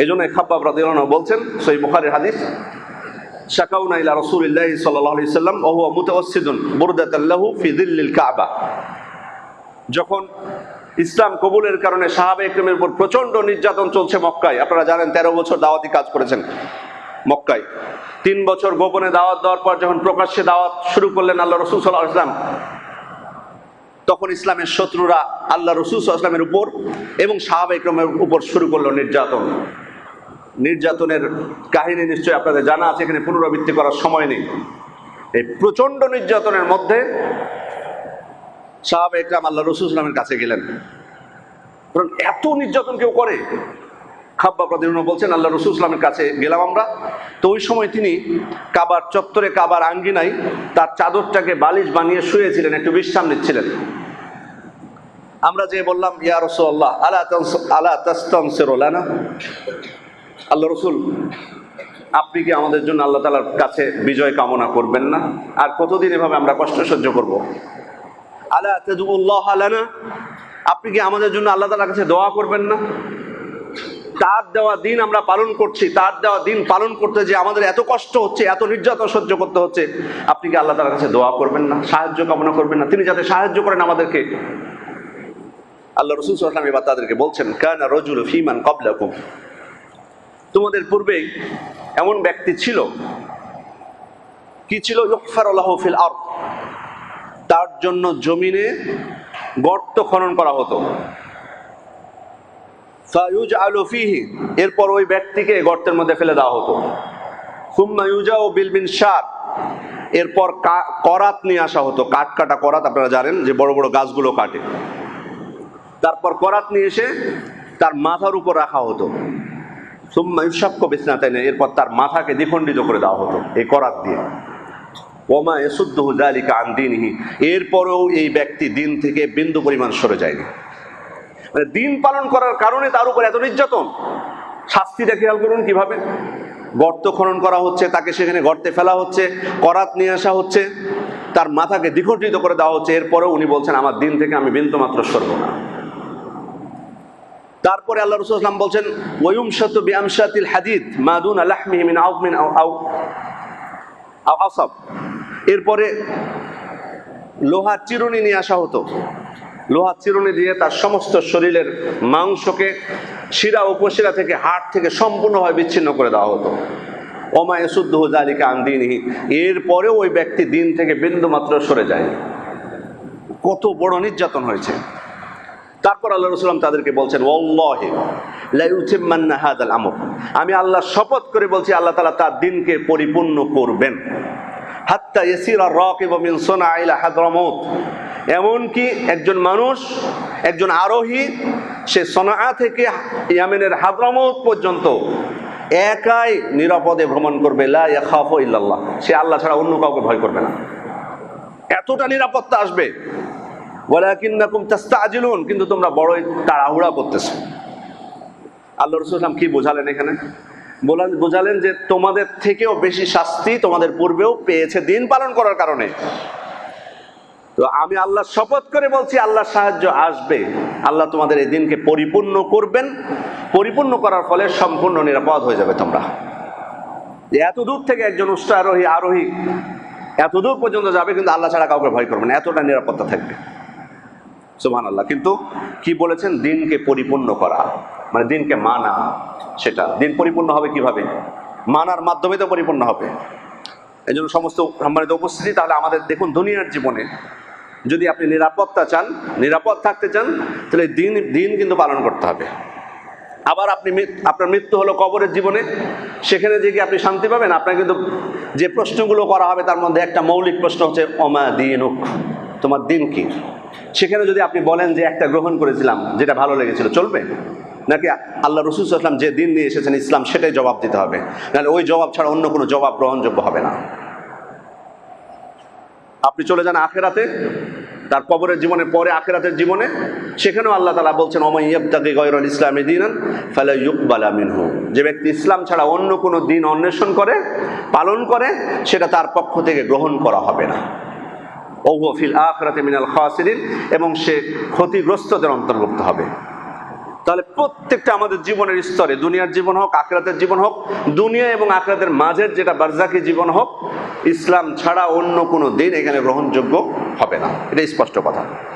এই জন্য খাব্বাব রাদিয়াল্লাহু বলছেন সই বুখারীর হাদিস, শাকাউনা ইলা রাসূলিল্লাহ সাল্লাল্লাহু আলাইহি সাল্লাম ওয়া হুয়া মুতাওয়াসসিদুন বুরদাতান লাহু ফি যিল্লিল কাবা। যখন ইসলাম কবুলের কারণে সাহাবে একরমের উপর প্রচণ্ড নির্যাতন চলছে মক্কায়, আপনারা জানেন তেরো বছর দাওয়াতি কাজ করেছেন মক্কায়। তিন বছর গোপনে দাওয়াত দেওয়ার পর যখন প্রকাশ্যে দাওয়াত শুরু করলেন আল্লাহ রসুল সাল্লাহ ইসলাম তখন ইসলামের শত্রুরা আল্লাহ রসুল ইসলামের উপর এবং সাহাবে একরমের উপর শুরু করল নির্যাতন। নির্যাতনের কাহিনী নিশ্চয়ই আপনাদের জানা আছে, এখানে পুনরাবৃত্তি করার সময় নেই। এই প্রচণ্ড নির্যাতনের মধ্যে সাহাবে একরাম আল্লাহ রসুল ইসলামের কাছে গেলেন। কারণ এত নির্যাতন কেউ করে? খাব্বা প্রতিদিন বলছেন, আল্লাহ রসুল ইসলামের কাছে গেলাম আমরা। তো ওই সময় তিনি কাবার চত্বরে কাবার আঙ্গিনায় তার চাদরটাকে বালিশ বানিয়ে শুয়েছিলেন, একটু বিশ্রাম নিচ্ছিলেন। আমরা যে বললাম, ইয়া রসুল্লাহ আলা আলা তাস্তামসিরুলানা আল্লাহ রসুল, আপনি কি আমাদের জন্য আল্লাহ তালার কাছে বিজয় কামনা করবেন না? আর কতদিন এভাবে আমরা কষ্ট সহ্য করব? আলা তাদুল্লাহ আলানা আপনি কি আমাদের জন্য আল্লাহ তালার কাছে দোয়া করবেন না? তার দেওয়া দিন আমরা পালন করছি, তার দেওয়া দিন পালন করতে যে আমাদের এত কষ্ট হচ্ছে, এত নির্যাতন সহ্য করতে হচ্ছে, আপনি কি আল্লাহ তালার কাছে দোয়া করবেন না? সাহায্য কামনা করবেন না? তিনি যাতে সাহায্য করেন আমাদেরকে। আল্লাহ রসুল সাল্লাম এবার তাদেরকে বলছেন, কানা রজুল ফিমান কবলাকুম তোমাদের পূর্বেই এমন ব্যক্তি ছিল? কি ছিল? ফিল আর তার জন্য জমিনে গর্ত খনন করা হতো। ফায়ুজ আলু ফিহি, এরপর ওই ব্যক্তিকে গর্তের মধ্যে ফেলে দেওয়া হতো। সুম্মা ইউজা ও বিলবিন সার এরপর করাত নিয়ে আসা হতো। কাঠ কাটা করাত, আপনারা জানেন যে বড় বড় গাছগুলো কাটে। তারপর করাত নিয়ে এসে তার মাথার উপর রাখা হতো। সুম্মা ইউসাক্য বিছনাতে এরপর তার মাথাকে দ্বিখণ্ডিত করে দেওয়া হতো এই করাত দিয়ে। ওমা এসুদ্দহু জালিকা আন দিনহি, এরপরেও এই ব্যক্তি দিন থেকে বিন্দু পরিমাণ সরে যায়নি। মানে দিন পালন করার কারণে তার উপর এত নির্যাতন। শাস্তিটা খেয়াল করুন কীভাবে। গর্ত খনন করা হচ্ছে, তাকে সেখানে গর্তে ফেলা হচ্ছে, করাত নিয়ে আসা হচ্ছে, তার মাথাকে দ্বিখণ্ডিত করে দেওয়া হচ্ছে, এরপরেও উনি বলছেন, আমার দিন থেকে আমি বিন্দু মাত্র সরব না। তারপরে আল্লাহ রসুল ইসলাম বলছেন ওয়ুম শত বিয়ামশাতিল হাদিদ মাদুন আলাহমিহি মিন আউমিন এরপরে লোহার চিরুনি নিয়ে আসা হতো। লোহার চিরুনি দিয়ে তার সমস্ত শরীরের মাংসকে শিরা উপশিরা থেকে হাড় থেকে সম্পূর্ণভাবে বিচ্ছিন্ন করে দেওয়া হতো। ওমা এসুদ্দহ জালিকা আন্দিনহি এরপরেও ওই ব্যক্তি দিন থেকে বিন্দু মাত্র সরে যায় কত বড় নির্যাতন হয়েছে। তারপর আল্লাহ রসুলাম তাদেরকে বলছেন ওল্লাহে লাইউথিম্মান্না হাদাল আমর। আমি আল্লাহ শপথ করে বলছি, আল্লাহ তালা তার দিনকে পরিপূর্ণ করবেন। হাত্তা ইয়াসিরা রাকিব মিন সোনা ইলা হাদরামউত। এমনকি একজন মানুষ, একজন আরোহী, সে সোনা থেকে ইয়ামেনের হাদরামউত পর্যন্ত একাই নিরাপদে ভ্রমণ করবে। লা ইল্লাল্লাহ। সে আল্লাহ ছাড়া অন্য কাউকে ভয় করবে না। এতটা নিরাপত্তা আসবে। ওয়ালাকিন্নাকুম তাস্তাজিলুন। কিন্তু তোমরা বড়ই তাড়াহুড়া করতেছো। আল্লাহ রসুলাম কি বোঝালেন এখানে? বলেন বোঝালেন যে তোমাদের থেকেও বেশি শাস্তি তোমাদের পূর্বেও পেয়েছে দিন পালন করার কারণে। তো আমি আল্লাহ শপথ করে বলছি, আল্লাহর সাহায্য আসবে। আল্লাহ তোমাদের এই দিনকে পরিপূর্ণ করবেন। পরিপূর্ণ করার ফলে সম্পূর্ণ নিরাপদ হয়ে যাবে তোমরা। এত দূর থেকে একজন উষ্টারোহী আরোহী এত দূর পর্যন্ত যাবে, কিন্তু আল্লাহ ছাড়া কাউকে ভয় করবে না। এতটা নিরাপত্তা থাকবে। সুবহান আল্লাহ কিন্তু কি বলেছেন? দিনকে পরিপূর্ণ করা। মানে দিনকে মানা, সেটা। দিন পরিপূর্ণ হবে কীভাবে? মানার মাধ্যমে তো পরিপূর্ণ হবে। এই জন্য সমস্ত সম্মানিত উপস্থিতি, তাহলে আমাদের দেখুন দুনিয়ার জীবনে, যদি আপনি নিরাপত্তা চান, নিরাপদ থাকতে চান, তাহলে দিন দিন কিন্তু পালন করতে হবে। আবার আপনি আপনার মৃত্যু হলো কবরের জীবনে, সেখানে যে কি আপনি শান্তি পাবেন? আপনার কিন্তু যে প্রশ্নগুলো করা হবে, তার মধ্যে একটা মৌলিক প্রশ্ন হচ্ছে অমা দিনুক? তোমার দিন কি? সেখানে যদি আপনি বলেন যে একটা গ্রহণ করেছিলাম, যেটা ভালো লেগেছিল, চলবে? নাকি আল্লাহ রসুল আসলাম যে দিন নিয়ে এসেছেন ইসলাম, সেটাই জবাব দিতে হবে? নাহলে ওই জবাব ছাড়া অন্য কোনো জবাব গ্রহণযোগ্য হবে না। আপনি চলে যান আখেরাতে, তার কবরের জীবনে পরে আখেরাতের জীবনে, সেখানেও আল্লাহ তালা বলছেন অময় ইয়বতাকে গয়রুল ইসলামী দিনান, ফলে ইউকবালা মিনহু। যে ব্যক্তি ইসলাম ছাড়া অন্য কোনো দিন অন্বেষণ করে, পালন করে, সেটা তার পক্ষ থেকে গ্রহণ করা হবে না। ওহু ফিল আখরাতে মিনাল খাসিরিন, এবং সে ক্ষতিগ্রস্তদের অন্তর্ভুক্ত হবে। তাহলে প্রত্যেকটা আমাদের জীবনের স্তরে, দুনিয়ার জীবন হোক, আখরাতের জীবন হোক, দুনিয়া এবং আখরাতের মাঝের যেটা বার্জাকি জীবন হোক, ইসলাম ছাড়া অন্য কোনো দিন এখানে গ্রহণযোগ্য হবে না। এটা স্পষ্ট কথা।